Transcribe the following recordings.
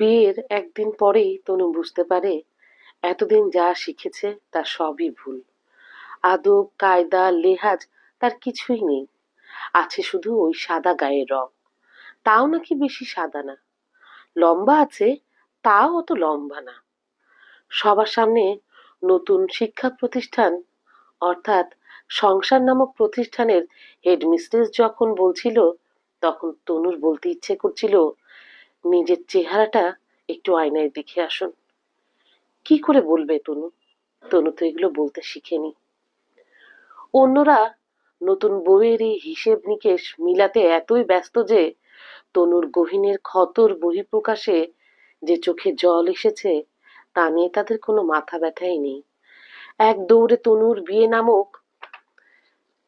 বিয়ের একদিন পরেই তনু বুঝতে পারে এতদিন যা শিখেছে তার সবই ভুল। আদব, কায়দা, লেহাজ তার কিছুই নেই। আছে শুধু ওই সাদা গায়ের রং। তাও নাকি বেশি সাদা না। লম্বা আছে, তাও অত লম্বা না। সবার সামনে নতুন শিক্ষা প্রতিষ্ঠান, অর্থাৎ সংসার নামক প্রতিষ্ঠানের হেডমিস্ট্রেস যখন বলছিল, তখন তনুর বলতে ইচ্ছে করছিল নিজের চেহারাটা একটু আয়নায় দেখে আসুন। কি করে বলবে তনু? তনু তো এগুলো বলতে শিখেনি। অন্যরা নতুন বইয়ের এই হিসেব নিকেশ মিলাতে এতই ব্যস্ত যে তনুর গহীনের ক্ষতর বহিঃপ্রকাশে যে চোখে জল এসেছে, তা নিয়ে তাদের কোনো মাথা ব্যথাই নেই। এক দৌড়ে তনুর বিয়ে নামক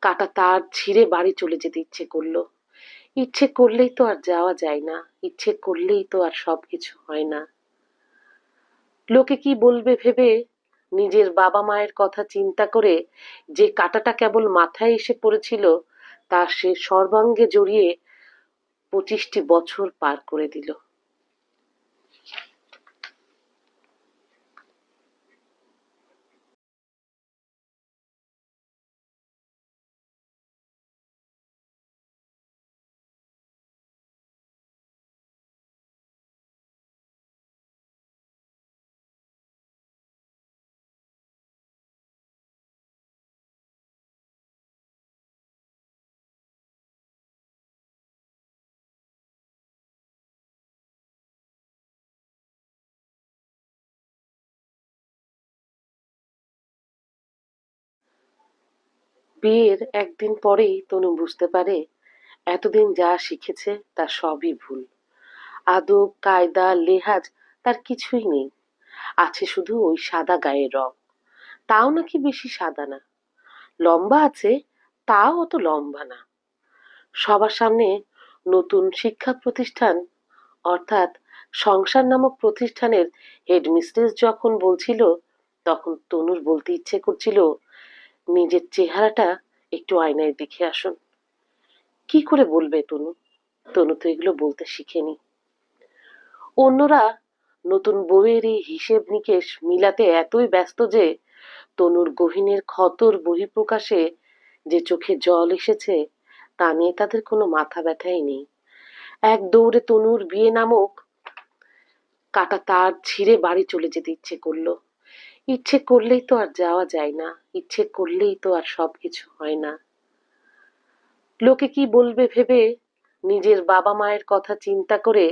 কাটা তার ছিঁড়ে বাড়ি চলে যেতে ইচ্ছে করল। ইচ্ছে করলেই তো আর যাওয়া যায় না, ইচ্ছে করলেই তো আর সব কিছু হয় না। লোকে কি বলবে ভেবে নিজের বাবা মায়ের কথা চিন্তা করে যে কাটাটা কেবল মাথায় এসে পড়েছিল, তা সে সর্বাঙ্গে জড়িয়ে পঁচিশটি বছর পার করে দিল। বিয়ের একদিন পরেই তনু বুঝতে পারে এতদিন যা শিখেছে তার সবই ভুল। আদব, কায়দা, লেহাজ তার কিছুই নেই। আছে শুধু ওই সাদা গায়ের রং। তাও নাকি বেশি সাদা না। লম্বা আছে, তাও অত লম্বা না। সবার সামনে নতুন শিক্ষা প্রতিষ্ঠান, অর্থাৎ সংসার নামক প্রতিষ্ঠানের হেডমিস্ট্রেস যখন বলছিল, তখন তনুর বলতে ইচ্ছে করছিল নিজের চেহারাটা একটু আয়নায় দেখে আসুন। কি করে বলবে তনু? তনু তো এগুলো বলতে শিখেনি। অন্যরা নতুন বইয়ের এই হিসেব নিকেশ মিলাতে এতই ব্যস্ত যে তনুর গহীনের ক্ষতর বহিঃপ্রকাশে যে চোখে জল এসেছে, তা নিয়ে তাদের কোনো মাথা ব্যথাই নেই। এক দৌড়ে তনুর বিয়ে নামক কাটা তার ছিঁড়ে বাড়ি চলে যেতে ইচ্ছে করল। ইচ্ছে করলেই তো আর যাওয়া যায় না, ইচ্ছে করলেই তো আর সব কিছু হয় না। লোকে কি বলবে ভেবে নিজের বাবা মায়ের কথা চিন্তা করে